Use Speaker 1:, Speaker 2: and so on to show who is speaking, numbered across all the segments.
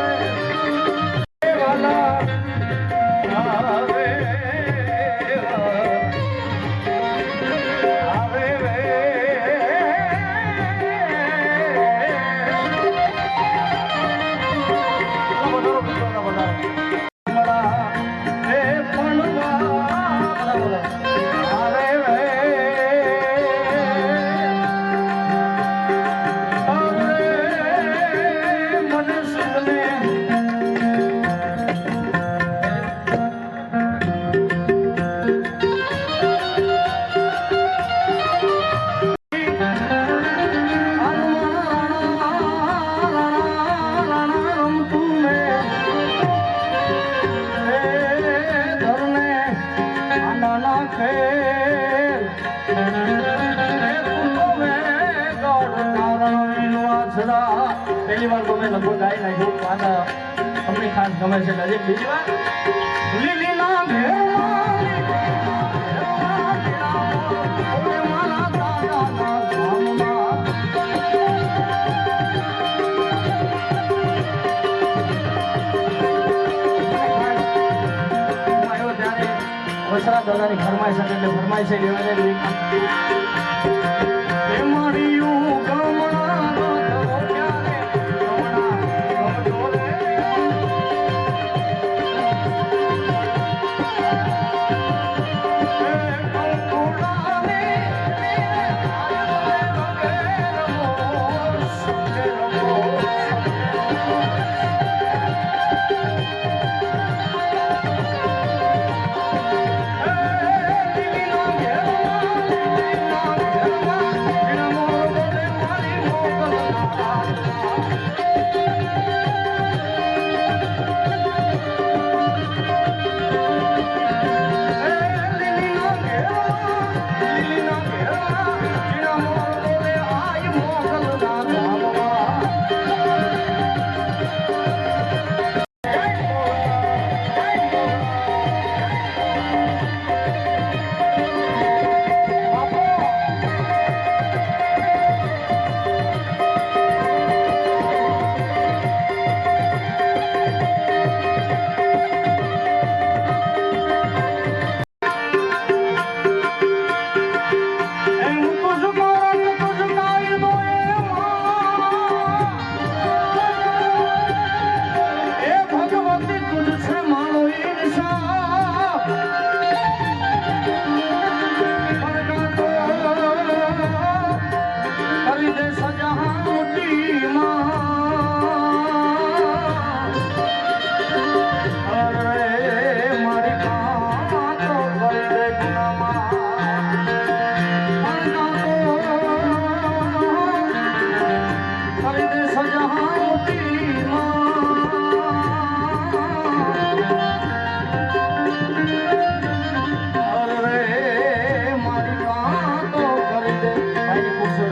Speaker 1: Música પહેલી વાર તમે લગભગ ગાઈ નાખ્યું પણ ખાસ ગમે છે બીજી વાર લીલી ના દશરથ દાદાની ફરમાઈશ એટલે ફરમાઈશ લેવાને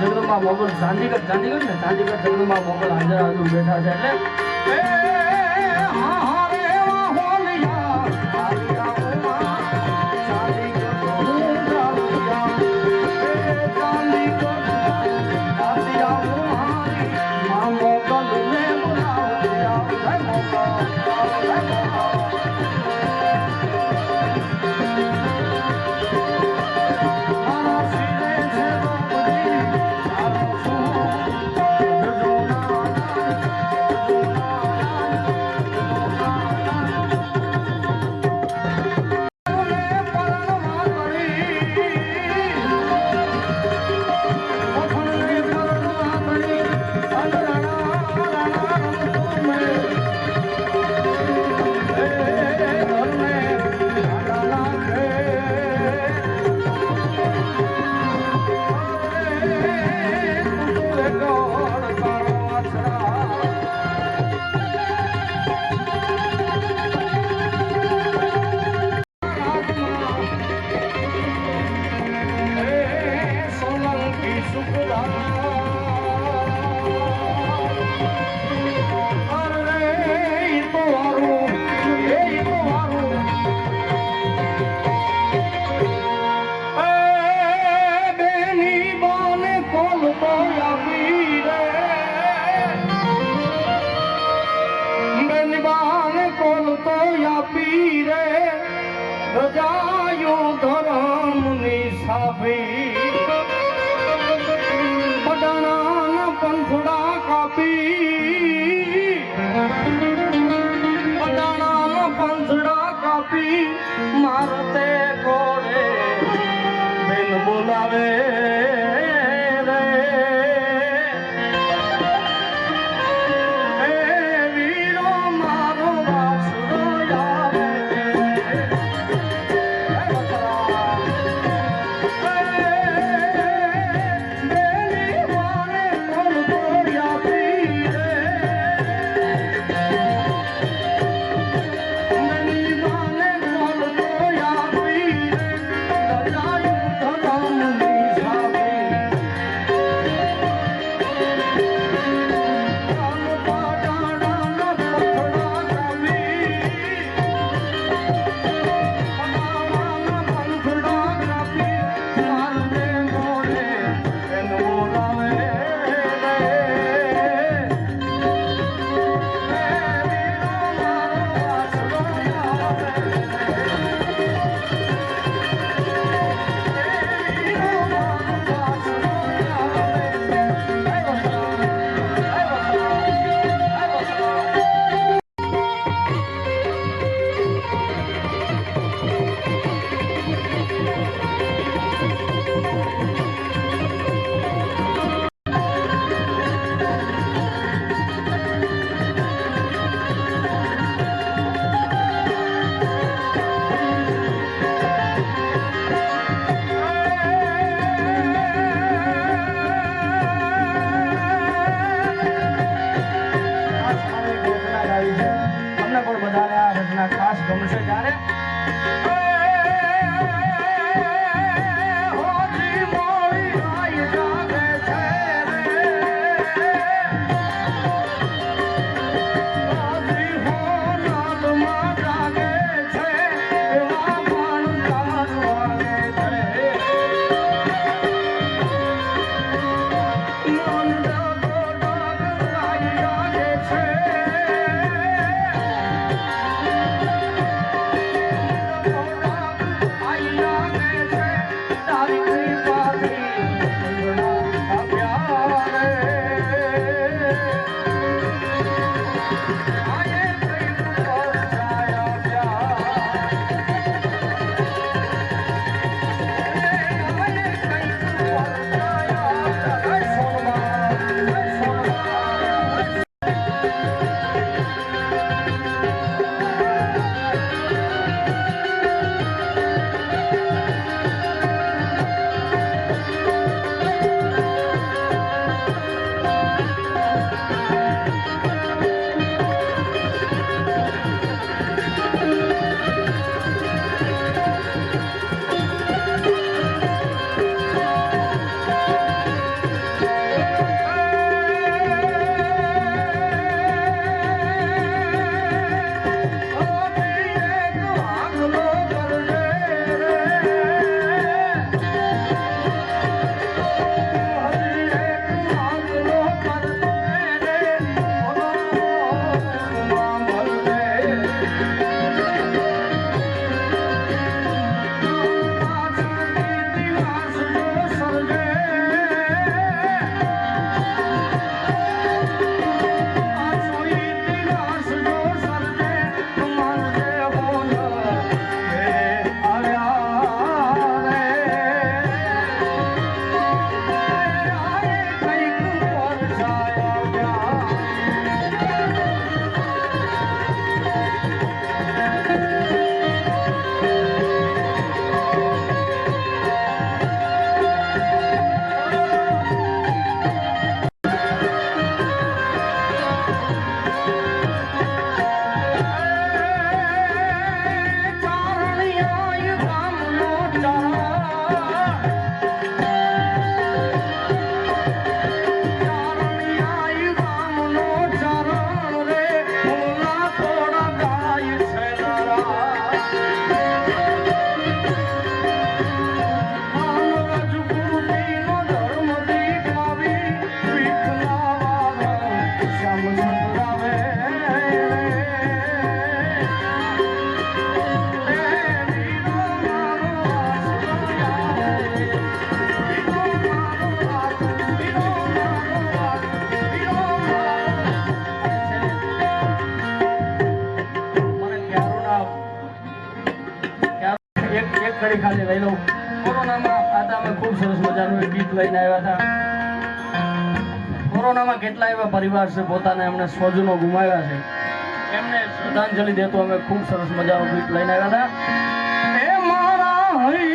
Speaker 1: જગદંબા મોગલ ગાંધીગઢ ગાંધીગઢ ને? ગાંધીગઢ જગદંબા મોગલ હાજર હાજર બેઠા છે એટલે Oh. મારતે કોરે બેન બોલાવે સરસ મજાનું ગીત લઈને આવ્યા હતા. કોરોનામાં કેટલા એવા પરિવાર છે પોતાને એમને સ્વજનો ગુમાવ્યા છે. એમને શ્રદ્ધાંજલિ દેતો અમે ખૂબ સરસ મજાનું ગીત લઈને આવ્યા હતા. એ મારા હરી